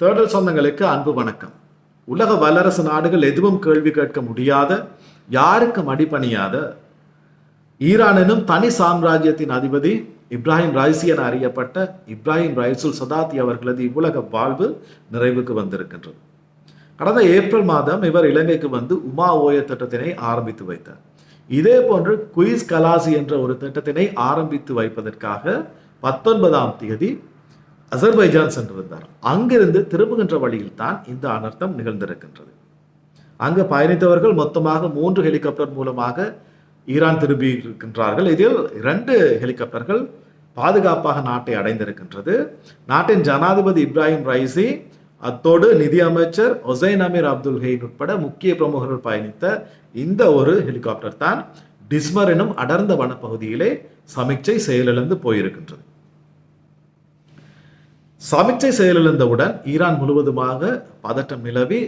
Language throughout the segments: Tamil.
தேடல் சொந்தங்களுக்கு அன்பு வணக்கம். உலக வல்லரசு நாடுகள் எதுவும் கேள்வி கேட்க முடியாத யாருக்கும் அடிபணியாத ஈரானினும் தனி சாம்ராஜ்யத்தின் அதிபதி இப்ராஹிம் ரைசி என அறியப்பட்ட இப்ராஹிம் ரைசுல் சதாத்தி அவர்களது இவ்வுலக வாழ்வு நிறைவுக்கு வந்திருக்கின்றது. கடந்த ஏப்ரல் மாதம் இவர் இலங்கைக்கு வந்து உமா ஓய திட்டத்தினை ஆரம்பித்து வைத்தார். இதே போன்று குயிஸ் கலாசி என்ற ஒரு திட்டத்தினை ஆரம்பித்து வைப்பதற்காக பத்தொன்பதாம் தேதி அசர்பைஜான் சென்றிருந்தார். அங்கிருந்து திரும்புகின்ற வழியில் தான் இந்த அனர்த்தம் நிகழ்ந்திருக்கின்றது. அங்கு பயணித்தவர்கள் மொத்தமாக மூன்று ஹெலிகாப்டர் மூலமாக ஈரான் திரும்பி இருக்கின்றார்கள். இதில் இரண்டு ஹெலிகாப்டர்கள் பாதுகாப்பாக நாட்டை அடைந்திருக்கின்றது. நாட்டின் ஜனாதிபதி இப்ராஹிம் ரைசி அத்தோடு நிதியமைச்சர் ஒசைன் அமீர் அப்துல் ஹெயின் உட்பட முக்கிய பிரமுகர்கள் பயணித்த இந்த ஒரு ஹெலிகாப்டர் தான் டிஸ்மர் எனும் அடர்ந்த வனப்பகுதியிலே சமிக்சை செயலிழந்து போயிருக்கின்றது. சமிச்சை செயலிழந்தவுடன் ஈரான் முழுவதுமாக பதட்டம் நிலவி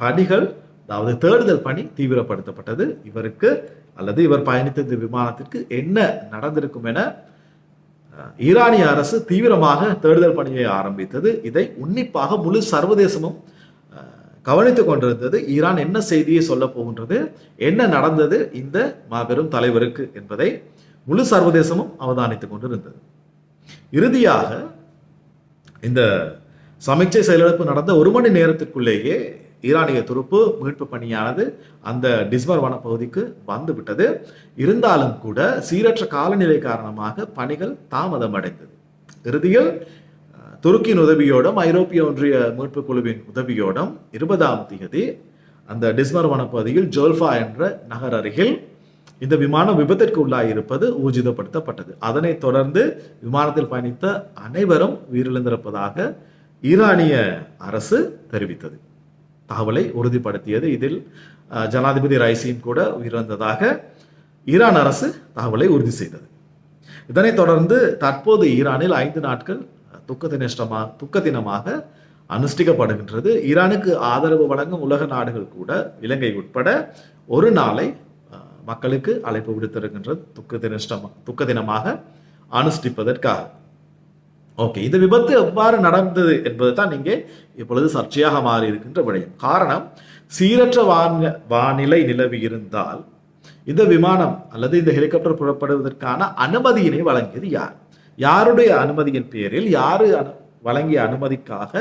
பணிகள் அதாவது தேடுதல் பணி தீவிரப்படுத்தப்பட்டது. இவருக்கு அல்லது இவர் பயணித்த இந்த விமானத்திற்கு என்ன நடந்திருக்கும் என ஈரானிய அரசு தீவிரமாக தேடுதல் பணியை ஆரம்பித்தது. இதை உன்னிப்பாக முழு சர்வதேசமும் அஹ், கவனித்துக் கொண்டிருந்தது. ஈரான் என்ன செய்தியை சொல்ல போகின்றது என்ன நடந்தது இந்த மாபெரும் தலைவருக்கு என்பதை முழு சர்வதேசமும் அவதானித்துக் கொண்டிருந்தது. இறுதியாக இந்த சமைச்சை செயலிழப்பு நடந்த ஒரு மணி நேரத்திற்குள்ளேயே ஈரானிய துருப்பு மீட்பு பணியானது அந்த டிஸ்மர் வனப்பகுதிக்கு வந்து விட்டது இருந்தாலும் கூட சீரற்ற காலநிலை காரணமாக பணிகள் தாமதமடைந்தது. இறுதியில் துருக்கியின் உதவியோடும் ஐரோப்பிய ஒன்றிய மீட்பு குழுவின் உதவியோடும் இருபதாம் தேதி அந்த டிஸ்மர் வனப்பகுதியில் ஜோல்ஃபா என்ற நகர் அருகில் இந்த விமானம் விபத்திற்கு உள்ளாயிருப்பது ஊர்ஜிதப்படுத்தப்பட்டது. அதனைத் தொடர்ந்து விமானத்தில் பயணித்த அனைவரும் உயிரிழந்திருப்பதாக ஈரானிய அரசு தெரிவித்தது. தகவலை உறுதிப்படுத்தியது இதில் ஜனாதிபதி ரைசியும் கூட உயிரிழந்ததாக ஈரான் அரசு தகவலை உறுதி செய்தது. இதனைத் தொடர்ந்து தற்போது ஈரானில் ஐந்து நாட்கள் துக்க தினஷ்டமாக துக்க தினமாக அனுஷ்டிக்கப்படுகின்றது. ஈரானுக்கு ஆதரவு வழங்கும் உலக நாடுகள் கூட இலங்கை உட்பட ஒரு நாளை மக்களுக்கு அழைப்பு விடுத்திருக்கின்றது துக்க தினம் துக்க தினமாக அனுஷ்டிப்பதற்காக. ஓகே இந்த விபத்து எவ்வாறு நடந்தது என்பது தான் இங்கே இப்பொழுது சர்ச்சையாக மாறி இருக்கின்ற விடயம். காரணம் சீரற்ற வான வானிலை நிலவி இருந்தால் இந்த விமானம் அல்லது இந்த ஹெலிகாப்டர் புறப்படுவதற்கான அனுமதியினை வழங்கியது யார்? யாருடைய அனுமதியின் பேரில் யாரு அனு- வழங்கிய அனுமதிக்காக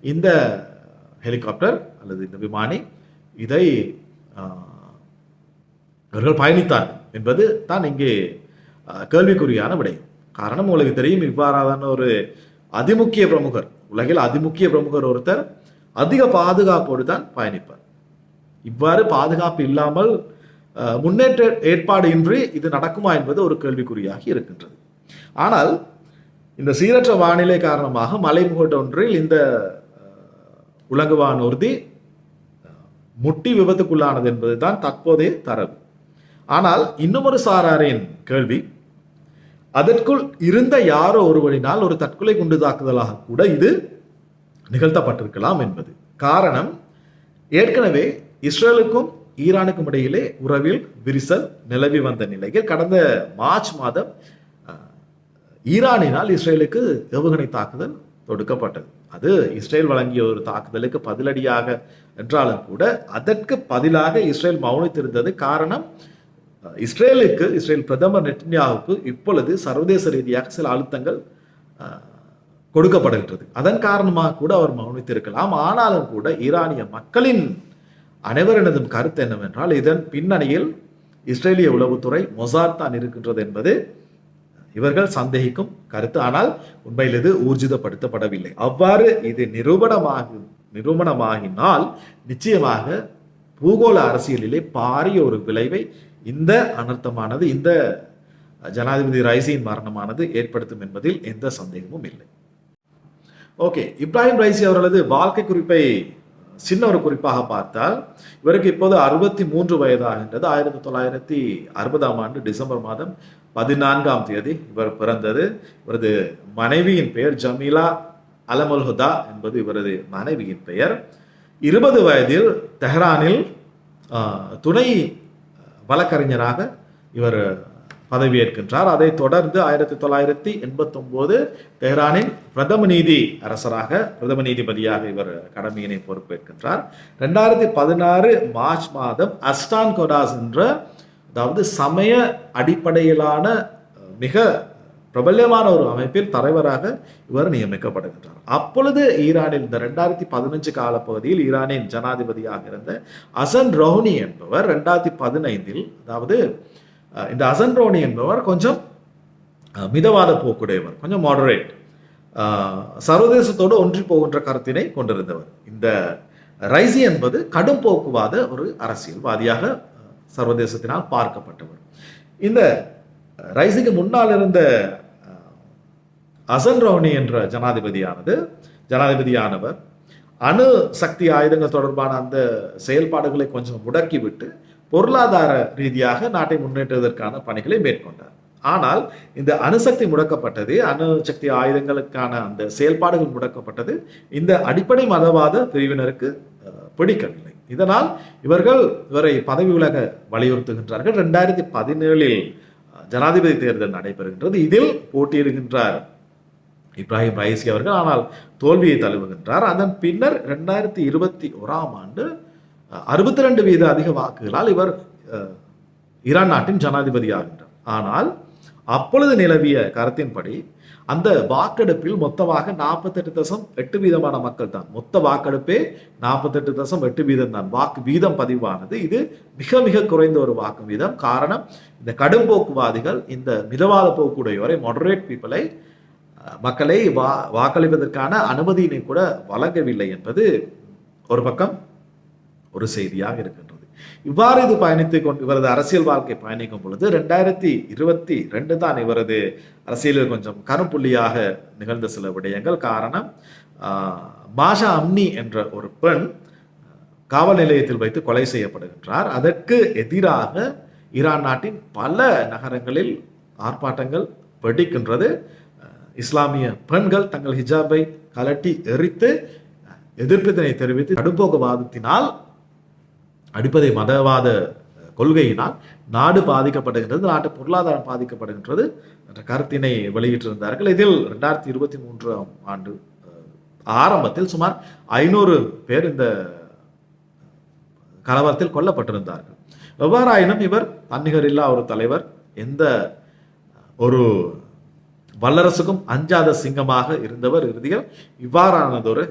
இந்த ஹெலிகாப்டர் அல்லது இந்த விமானி இதை இவர்கள் அவர்கள் பயணித்தார் என்பது தான் இங்கே கேள்விக்குறியான விடை. காரணம் உங்களுக்கு தெரியும் இவ்வாறான ஒரு அதிமுக்கிய பிரமுகர் உலகில் அதிமுக்கிய பிரமுகர் ஒருத்தர் அதிக பாதுகாப்போடு தான் பயணிப்பார். இவ்வாறு பாதுகாப்பு இல்லாமல் முன்னேற்ற ஏற்பாடு இன்றி இது நடக்குமா என்பது ஒரு கேள்விக்குறியாகி இருக்கின்றது. ஆனால் இந்த சீரற்ற வானிலை காரணமாக மலைமுகட்டொன்றில் இந்த உலங்குவான் உறுதி முட்டி விபத்துக்குள்ளானது என்பதுதான் தற்போதைய தரவு. ஆனால் இன்னுமொரு சாராரின் கேள்வி அதற்குள் இருந்த யாரோ ஒருவரினால் ஒரு தற்கொலை குண்டு தாக்குதலாக கூட இது நிகழ்த்தப்பட்டிருக்கலாம் என்பது. காரணம் ஏற்கனவே இஸ்ரேலுக்கும் ஈரானுக்கும் இடையிலே உறவில் விரிசல் நிலவி வந்த நிலையில் கடந்த மார்ச் மாதம் ஈரானினால் இஸ்ரேலுக்கு ஏவுகணை தாக்குதல் தொடுக்கப்பட்டது. அது இஸ்ரேல் வழங்கிய ஒரு தாக்குதலுக்கு பதிலடியாக என்றாலும் கூட அதற்கு பதிலாக இஸ்ரேல் மௌனித்திருந்தது. காரணம் இஸ்ரேலுக்கு இஸ்ரேல் பிரதமர் நெட்டன்யாவுக்கு இப்பொழுது சர்வதேச ரீதியாக சில அழுத்தங்கள் கொடுக்கப்படுகின்றது அதன் காரணமாக கூட அவர் மௌனித்திருக்கலாம். ஆனாலும் கூட ஈரானிய மக்களின் அனைவரினதும் கருத்து என்னவென்றால் இதன் பின்னணியில் இஸ்ரேலிய உளவுத்துறை மொசார் தான் இருக்கின்றது என்பது இவர்கள் சந்தேகிக்கும் கருத்து. ஆனால் உண்மையில் இது ஊர்ஜிதப்படுத்தப்படவில்லை. அவ்வாறு இது நிரூபணமாகி நிரூபணமாகினால் நிச்சயமாக பூகோள அரசியலிலே பாரிய ஒரு விளைவை இந்த அனர்த்தமானது இந்த ஜனாதிபதி ரைசியின் மரணமானது ஏற்படுத்தும் என்பதில் எந்த சந்தேகமும் இல்லை. ஓகே இப்ராஹிம் ரைசி அவர்களது வாழ்க்கை குறிப்பை சின்ன ஒரு குறிப்பாக பார்த்தால் இவருக்கு இப்போது அறுபத்தி மூன்று வயதாகின்றது. ஆயிரத்தி தொள்ளாயிரத்தி அறுபதாம் ஆண்டு டிசம்பர் மாதம் பதினான்காம் தேதி இவர் பிறந்தது. இவரது மனைவியின் பெயர் ஜமீலா அலமுல் ஹுதா என்பது இவரது மனைவியின் பெயர். இருபது வயதில் தெஹ்ரானில் ஆஹ், துணை வழக்கறிஞராக இவர் பதவியேற்கின்றார். அதைத் தொடர்ந்து ஆயிரத்தி தொள்ளாயிரத்தி எண்பத்தி ஒன்பது தெஹ்ரானின் பிரதம நீதி அரசராக பிரதம நீதிபதியாக இவர் கடமையினை பொறுப்பேற்கின்றார். ரெண்டாயிரத்தி பதினாறு மார்ச் மாதம் அஸ்டான் கொடாஸ் என்ற அதாவது சமய அடிப்படையிலான மிக பிரபல்யமான ஒரு அமைப்பில் தலைவராக இவர் நியமிக்கப்படுகின்றார். அப்பொழுது ஈரானில் இந்த ரெண்டாயிரத்தி பதினஞ்சு காலப்பகுதியில் ஈரானின் ஜனாதிபதியாக இருந்த அசன் ரவுனி என்பவர் ரெண்டாயிரத்தி பதினைந்தில் அதாவது இந்த அசன் ரோனி என்பவர் கொஞ்சம் மிதவாத போக்குடையவர் கொஞ்சம் மாடரேட் சர்வதேசத்தோடு ஒன்றி போகின்ற கருத்தினை கொண்டிருந்தவர். இந்த ரைசி என்பது கடும் போக்குவாத ஒரு அரசியல்வாதியாக சர்வதேசத்தினால் பார்க்கப்பட்டவர். இந்த ரைஸுக்கு முன்னால் இருந்த அசன் ரவுனி என்ற ஜனாதிபதியானது ஜனாதிபதியானவர் அணு சக்தி ஆயுதங்கள் தொடர்பான அந்த செயல்பாடுகளை கொஞ்சம் முடக்கிவிட்டு பொருளாதார ரீதியாக நாட்டை முன்னேற்றுவதற்கான பணிகளை மேற்கொண்டார். ஆனால் இந்த அணுசக்தி முடக்கப்பட்டது அணுசக்தி ஆயுதங்களுக்கான அந்த செயல்பாடுகள் முடக்கப்பட்டது இந்த அடிப்படை மதவாத பிரிவினருக்கு பிடிக்கவில்லை. இதனால் இவர்கள் இவரை பதவி விலக வலியுறுத்துகின்றார்கள். ரெண்டாயிரத்தி பதினேழில் ஜனாதிபதி தேர்தல் நடைபெறுகின்றது. இதில் போட்டியிடுகின்றார் இப்ராஹிம் ரைசி அவர்கள். ஆனால் தோல்வியை தழுவுகின்றார். அதன் பின்னர் ரெண்டாயிரத்தி இருபத்தி ஓராம் ஆண்டு அறுபத்தி ரெண்டு வீத அதிக வாக்குகளால் இவர் ஈரான் நாட்டின் ஜனாதிபதி ஆகின்றார் ஆனால் அப்பொழுது நிலவிய கருத்தின்படி அந்த வாக்கெடுப்பில் மொத்தமாக நாற்பத்தெட்டு தசம் எட்டு வீதமான மக்கள் தான். மொத்த வாக்கெடுப்பே நாற்பத்தெட்டு தசம் எட்டு வீதம் தான். வாக்கு வீதம் பதிவானது. இது மிக மிக குறைந்த ஒரு வாக்கு வீதம். காரணம் இந்த கடும் போக்குவாதிகள் இந்த மிதவாத போக்குடையோரை மொடரேட் பீப்புளை மக்களை வா வாக்களிப்பதற்கான அனுமதியினை கூட வழங்கவில்லை என்பது ஒரு பக்கம் ஒரு செய்தியாக இருக்கின்றது இவ்வாறு இது பயணித்து கொண்டு இவரது அரசியல் வாழ்க்கை பயணிக்கும் பொழுது ரெண்டாயிரத்தி இருபத்தி ரெண்டு தான் இவரது அரசியலில் கொஞ்சம் கருப்புள்ளியாக நிகழ்ந்த சில விடயங்கள். காரணம் மாஷா அம்னி என்ற ஒரு பெண் காவல் நிலையத்தில் வைத்து கொலை செய்யப்படுகின்றார். அதற்கு எதிராக ஈரான் நாட்டின் பல நகரங்களில் ஆர்ப்பாட்டங்கள் வெடிக்கின்றது. இஸ்லாமிய பெண்கள் தங்கள் ஹிஜாபை கலட்டி எரித்து அஹ், எதிர்ப்பினை தெரிவித்து கடும்போக்குவாதத்தினால் அடிப்படை மதவாத கொள்கையினால் நாடு பாதிக்கப்படுகின்றது நாட்டு பொருளாதாரம் பாதிக்கப்படுகின்றது என்ற கருத்தினை வெளியிட்டிருந்தார்கள். இதில் ரெண்டாயிரத்தி இருபத்தி மூன்றாம் ஆண்டு ஆரம்பத்தில் சுமார் ஐநூறு பேர் இந்த கலவரத்தில் கொல்லப்பட்டிருந்தார்கள். எவ்வாறாயினும் இவர் தன்னிகரில்லா ஒரு தலைவர். எந்த ஒரு வல்லரசுக்கும் அஞ்சாத சிங்கமாக இருந்தவர் இறுதியில் இவ்வாறானதொரு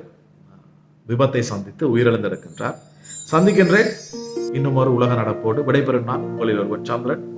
விபத்தை சந்தித்து உயிரிழந்திருக்கின்றார். சந்திக்கின்றேன். இன்னும் ஒரு உலக நடப்போடு விடைபெறும் நான் உங்களில் ஒருவன் சந்திரன்